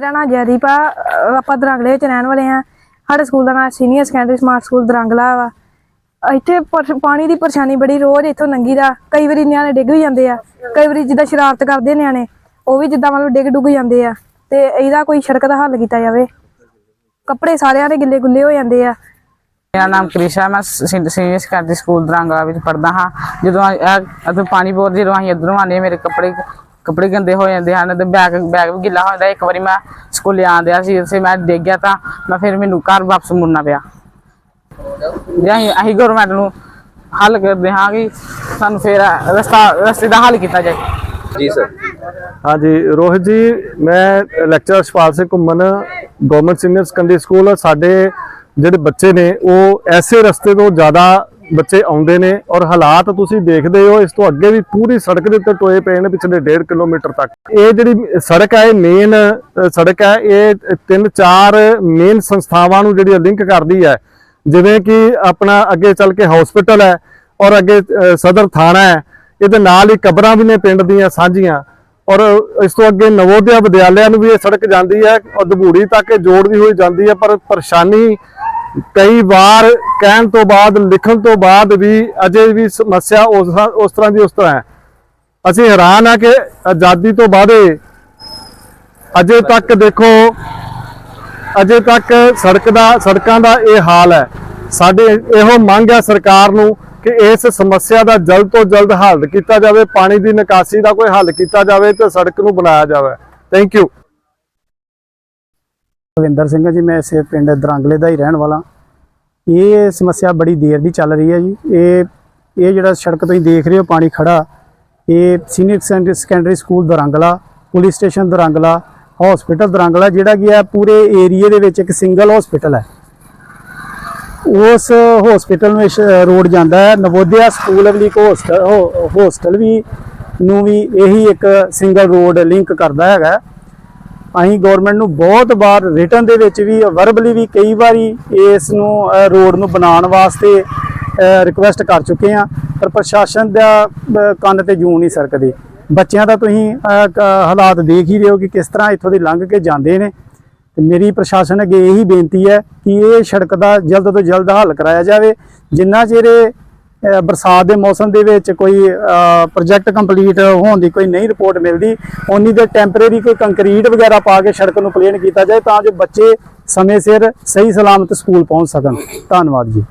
ਮੇਰਾ ਨਾਮ ਜੈਦੀਪ ਆਪਾਂ ਦਰਾਂਗਲੇ ਵਿੱਚ ਰਹਿਣ ਵਾਲੇ ਆ। ਸਾਡੇ ਸਕੂਲ ਦਾ ਨਾਮ senior secondary smart school Darangla ਵਾ। ਇੱਥੇ ਪਾਣੀ ਦੀ ਪਰੇਸ਼ਾਨੀ ਬੜੀ ਰੋਜ਼ ਇੱਥੋਂ ਲੰਗੀ ਦਾ। ਕਈ ਵਾਰੀ ਨਿਆਣੇ ਡਿੱਗ ਵੀ ਜਾਂਦੇ ਆ। ਕਈ ਵਾਰੀ ਜਿੱਦਾਂ ਸ਼ਰਾਰਤ ਕਰਦੇ ਨਿਆਣੇ, ਉਹ ਵੀ ਜਿੱਦਾਂ ਮਤਲਬ ਡਿੱਗ ਡੁੱਗ ਜਾਂਦੇ ਆ। ਤੇ ਇਹਦਾ ਕੋਈ ਸੜਕ ਦਾ ਹੱਲ ਕੀਤਾ ਜਾਵੇ। ਕੱਪੜੇ ਸਾਰਿਆਂ ਦੇ ਗਿੱਲੇ ਗੁੱਲੇ ਹੋ ਜਾਂਦੇ ਆ। ਮੇਰਾ ਨਾਮ ਕ੍ਰਿਸ਼ਾ, ਮੈਂ ਸੀਨੀਅਰ ਸੈਕੰਡਰੀ ਸਕੂਲ ਦਰਾਂਗਲਾ ਵਿੱਚ ਪੜਦਾ ਹਾਂ। ਜਦੋਂ ਪਾਣੀ ਬਹੁਤ ਜਦੋਂ ਅਸੀਂ ਇਧਰੋਂ ਆਉਂਦੇ ਮੇਰੇ ਕੱਪੜੇ ਕੱਪੜੇ ਗੰਦੇ ਹੋ ਜਾਂਦੇ ਹਨ ਤੇ ਬੈਗ ਬੈਗ ਵੀ ਗਿੱਲਾ ਹੋ ਜਾਂਦਾ। ਇੱਕ ਵਾਰੀ ਮੈਂ ਸਕੂਲੇ ਆਂਦਿਆ ਸੀ ਤੇ ਮੈਂ ਡਿੱਗ ਗਿਆ ਤਾਂ ਮੈਂ ਫਿਰ ਮੈਨੂੰ ਘਰ ਵਾਪਸ ਮੁੜਨਾ ਪਿਆ। ਜੇ ਅਸੀਂ ਅਸੀਂ ਗਵਰਨਮੈਂਟ ਨੂੰ ਹੱਲ ਕਰਦੇ ਹਾਂ ਕਿ ਸਾਨੂੰ ਫਿਰ ਰਸਤਾ ਰਸਤੇ ਦਾ ਹੱਲ ਕੀਤਾ ਜਾਏ। ਜੀ ਸਰ ਹਾਂਜੀ ਰੋਹਿਤ ਜੀ ਮੈਂ ਲੈਕਚਰਰ ਸ਼ਪਾਲ ਸਿੰਘ ਘੁੰਮਣ ਗਵਰਨਮੈਂਟ ਸੀਨੀਅਰ ਸੈਕੰਡਰੀ ਸਕੂਲ ਸਾਡੇ ਜਿਹੜੇ ਬੱਚੇ ਨੇ ਉਹ ਐਸੇ ਰਸਤੇ ਤੋਂ ਜ਼ਿਆਦਾ ਬੱਚੇ ਆਉਂਦੇ ਨੇ ਔਰ ਹਾਲਾਤ ਤੁਸੀਂ ਦੇਖਦੇ ਹੋ, ਇਸ ਤੋਂ ਅੱਗੇ ਵੀ ਪੂਰੀ ਸੜਕ ਦੇ ਉੱਤੇ ਟੋਏ ਪਏ ਨੇ ਪਿਛਲੇ 1.5 ਕਿਲੋਮੀਟਰ ਤੱਕ। ਇਹ ਜਿਹੜੀ ਸੜਕ ਹੈ, ਇਹ ਮੇਨ ਸੜਕ ਹੈ, ਇਹ ਤਿੰਨ ਚਾਰ ਮੇਨ ਸੰਸਥਾਵਾਂ ਨੂੰ ਜਿਹੜੀ ਲਿੰਕ ਕਰਦੀ ਹੈ। ਜਿਵੇਂ ਕਿ ਆਪਣਾ ਅੱਗੇ ਚੱਲ ਕੇ ਹਸਪੀਟਲ ਹੈ ਔਰ ਅੱਗੇ ਸਦਰ ਥਾਣਾ ਹੈ। ਇਹਦੇ ਨਾਲ ਹੀ ਕਬਰਾਂ ਵੀ ਨੇ ਪਿੰਡ ਦੀਆਂ ਸਾਂਝੀਆਂ। ਔਰ ਇਸ ਤੋਂ ਅੱਗੇ ਨਵੋਦਿਆ ਵਿਦਿਆਲਿਆਂ ਨੂੰ ਵੀ ਇਹ ਸੜਕ ਜਾਂਦੀ ਹੈ। ਔਰ ਦਬੂੜੀ ਤੱਕ ਇਹ ਜੋੜਦੀ ਹੋਈ ਜਾਂਦੀ ਹੈ, ਪਰ ਪਰੇਸ਼ਾਨੀ ਕਈ ਵਾਰ ਕਹਿਣ ਤੋਂ ਬਾਅਦ, ਲਿਖਣ ਤੋਂ ਬਾਅਦ ਵੀ ਅਜੇ ਵੀ ਸਮੱਸਿਆ ਉਸ ਤਰ੍ਹਾਂ ਦੀ ਉਸ ਤਰ੍ਹਾਂ ਹੈ। ਅਸੀਂ ਹੈਰਾਨ ਆ ਕਿ ਆਜ਼ਾਦੀ ਤੋਂ ਬਾਅਦ ਅਜੇ ਤੱਕ ਦੇਖੋ, ਅਜੇ ਤੱਕ ਸੜਕ ਦਾ, ਸੜਕਾਂ ਦਾ ਇਹ ਹਾਲ ਹੈ। ਸਾਡੇ ਇਹੋ ਮੰਗ ਹੈ ਸਰਕਾਰ ਨੂੰ ਕਿ ਇਸ ਸਮੱਸਿਆ ਦਾ ਜਲਦ ਤੋਂ ਜਲਦ ਹੱਲ ਕੀਤਾ ਜਾਵੇ, ਪਾਣੀ ਦੀ ਨਿਕਾਸੀ ਦਾ ਕੋਈ ਹੱਲ ਕੀਤਾ ਜਾਵੇ ਤੇ ਸੜਕ ਨੂੰ ਬਣਾਇਆ ਜਾਵੇ। ਥੈਂਕ ਯੂ ਰਵਿੰਦਰ ਸਿੰਘ ਜੀ, ਮੈਂ ਇਸੇ ਪਿੰਡ ਦਰਾਂਗਲੇ ਦਾ ਹੀ ਰਹਿਣ ਵਾਲਾ। ਇਹ ਸਮੱਸਿਆ ਬੜੀ ਦੇਰ ਦੀ ਚੱਲ ਰਹੀ ਹੈ ਜੀ। ਇਹ ਇਹ ਜਿਹੜਾ ਸੜਕ ਤੁਸੀਂ ਦੇਖ ਰਹੇ ਹੋ, ਪਾਣੀ ਖੜਾ, ਇਹ senior secondary- school Darangla, police station Darangla hospital Darangla, ਜਿਹੜਾ ਕੀ ਹੈ ਪੂਰੇ ਏਰੀਏ ਦੇ ਵਿੱਚ ਇੱਕ ਸਿੰਗਲ ਹਸਪੀਟਲ ਹੈ ਉਸ ਹਸਪੀਟਲ ਨੂੰ ਰੋਡ ਜਾਂਦਾ ਹੈ। ਨਵੋਦਿਆ ਸਕੂਲ ਵੀ ਇੱਕ ਹੋਸਟਲ ਹੋਸਟਲ ਵੀ, ਨੂੰ ਵੀ ਇਹੀ ਇੱਕ ਸਿੰਗਲ ਰੋਡ ਲਿੰਕ ਕਰਦਾ ਹੈਗਾ। ਅਸੀਂ ਗਵਰਨਮੈਂਟ ਨੂੰ ਬਹੁਤ ਵਾਰ ਰਿਟਰਨ ਦੇ ਵਿੱਚ ਵੀ ਵਰਬਲੀ ਵੀ ਕਈ ਵਾਰੀ ਇਸ ਨੂੰ ਰੋਡ ਨੂੰ ਬਣਾਉਣ ਵਾਸਤੇ ਰਿਕੁਐਸਟ ਕਰ ਚੁੱਕੇ ਆ ਪਰ ਪ੍ਰਸ਼ਾਸਨ ਦਾ ਕੰਨ ਤੇ ਜੂੰ ਨਹੀਂ ਸਰਕਦੇ। ਬੱਚਿਆਂ ਦਾ ਤੁਸੀਂ ਹਾਲਾਤ ਦੇਖ ਹੀ ਰਹੇ ਹੋ ਕਿ ਕਿਸ ਤਰ੍ਹਾਂ ਇੱਥੋਂ ਦੀ ਲੰਘ ਕੇ ਜਾਂਦੇ ਨੇ। ਤੇ ਮੇਰੀ ਪ੍ਰਸ਼ਾਸਨ ਅੱਗੇ ਇਹੀ ਬੇਨਤੀ ਹੈ ਕਿ ਇਹ ਸੜਕ ਦਾ ਜਲਦ ਤੋਂ ਜਲਦ ਹੱਲ ਕਰਾਇਆ ਜਾਵੇ। ਜਿੰਨਾ ਚਿਰ ਬਰਸਾਤ ਦੇ ਮੌਸਮ ਦੇ ਵਿੱਚ ਕੋਈ ਪ੍ਰੋਜੈਕਟ ਕੰਪਲੀਟ ਹੋਣ ਦੀ ਕੋਈ ਨਹੀਂ ਰਿਪੋਰਟ ਮਿਲਦੀ। ਉਨੀ ਦੇ ਟੈਂਪਰੇਰੀ ਕੋਈ ਕੰਕਰੀਟ ਵਗੈਰਾ ਪਾ ਕੇ ਸੜਕ ਨੂੰ ਪਲੇਨ ਕੀਤਾ ਜਾਏ ਤਾਂ ਜੋ ਬੱਚੇ ਸਮੇਂ ਸਿਰ ਸਹੀ ਸਲਾਮਤ ਸਕੂਲ ਪਹੁੰਚ ਸਕਣ। ਧੰਨਵਾਦ ਜੀ।